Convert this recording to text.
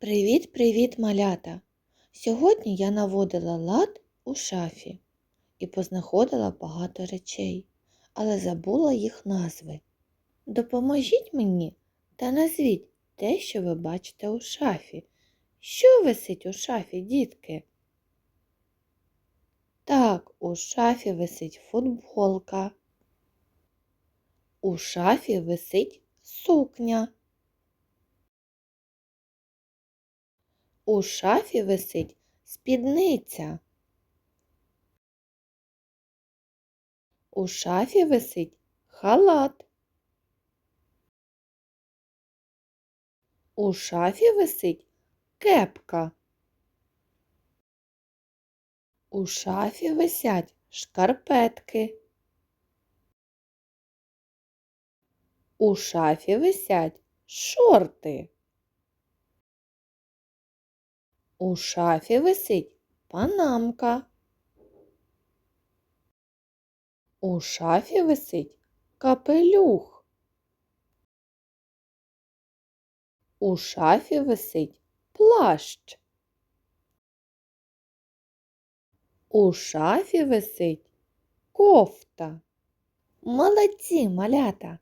Привіт-привіт, малята! Сьогодні я наводила лад у шафі і познаходила багато речей, але забула їх назви. Допоможіть мені та назвіть те, що ви бачите у шафі. Що висить у шафі, дітки? Так, у шафі висить футболка. У шафі висить сукня. У шафі висить спідниця. У шафі висить халат. У шафі висить кепка. У шафі висять шкарпетки. У шафі висять шорти. У шафі висить панамка. У шафі висить капелюх. У шафі висить плащ. У шафі висить кофта. Молодці, малята!